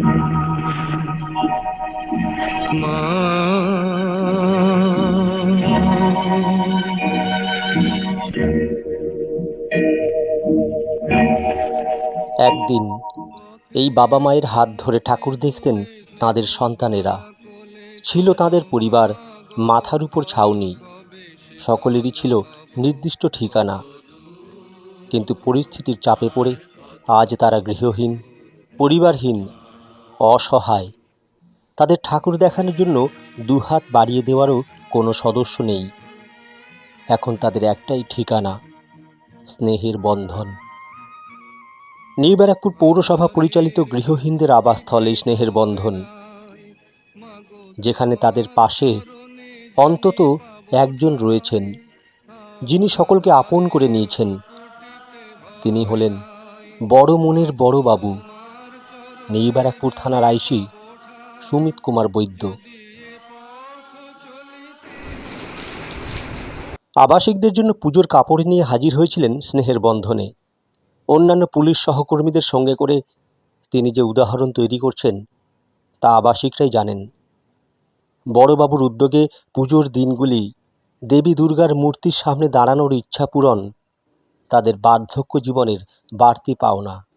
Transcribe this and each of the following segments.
একদিন এই বাবা মায়ের হাত ধরে ঠাকুর দেখতেন তাদের সন্তানেরা। ছিল তাদের পরিবার, মাথার উপর ছাউনি সকলেরই ছিল নির্দিষ্ট ঠিকানা। কিন্তু পরিস্থিতির চাপে পড়ে আজ তারা গৃহহীন, পরিবারহীন অসহায়। তাদের ঠাকুর দেখানোর জন্য দুহাত বাড়িয়ে দেওয়ারও কোনো সদস্য নেই। এখন তাদের একটাই ঠিকানা, স্নেহের বন্ধন। নিউ ব্যারাকপুর পৌরসভা পরিচালিত গৃহহীনদের আবাসস্থল স্নেহের বন্ধন, যেখানে তাদের পাশে অন্তত একজন রয়েছেন, যিনি সকলকে আপন করে নিয়েছেন। তিনি হলেন বড় মনের বড় বাবু নিউ ব্যারাকপুর থানার আইসি সুমিত কুমার বৈদ্য। আবাসিকদের জন্য পুজোর কাপড় নিয়ে হাজির হয়েছিলেন স্নেহের বন্ধনে। অন্যান্য পুলিশ সহকর্মীদের সঙ্গে করে তিনি যে উদাহরণ তৈরি করছেন, তা আবাসিকরাই জানেন। বড়বাবুর উদ্যোগে পুজোর দিনগুলি দেবী দুর্গার মূর্তির সামনে দাঁড়ানোর ইচ্ছা পূরণ, তাদের বার্ধক্য জীবনের বাড়তি পাওনা।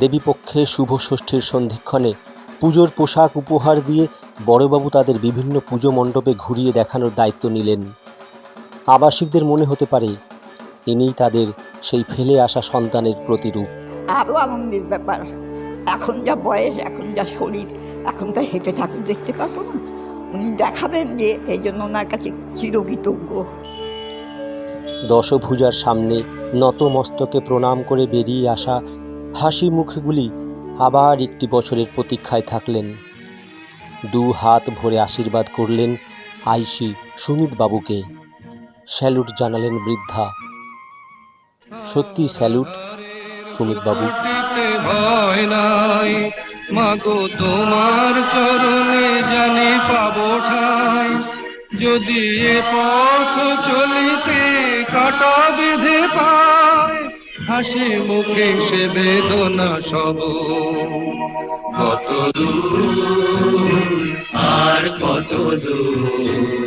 দেবীপক্ষে শুভ ষষ্ঠীর সন্ধিক্ষণে পুজোর পোশাক উপহার দিয়ে বড়বাবু তাদের বিভিন্ন পুজো মণ্ডপে ঘুরিয়ে দেখানোর দায়িত্ব নিলেন। আবাসিকদের মনে হতে পারে ইনিই তাদের সেই ফেলে আসা সন্তানের প্রতিরূপ। আরও আনন্দের ব্যাপার। এখন যা বয়স এখন যা শরীর এখন তো হেঁটে ঠাকুর দেখতে পাবো না। উনি দেখাবেন যে এই জন্য ওনার কাছে চিরকৃতজ্ঞ। দশভুজার সামনে নত মস্তকে প্রণাম করে বেরিয়ে আসা হাসি মুখগুলি আবার একটি বছরের প্রতীক্ষায় থাকলেন। দু হাত ভরে আশীর্বাদ করলেন আইসি সুমিত বাবুকে স্যালুট জানালেন বৃদ্ধা। সত্যি স্যালুট সুমিত বাবু ভয় নাই, মাগো তোমার চরণে জানি পাবো যদি এ পথ চলিতে কাটা বেঁধে পায় হাসি মুখে সে বেদনা সব। কত দূর আর কত দূর?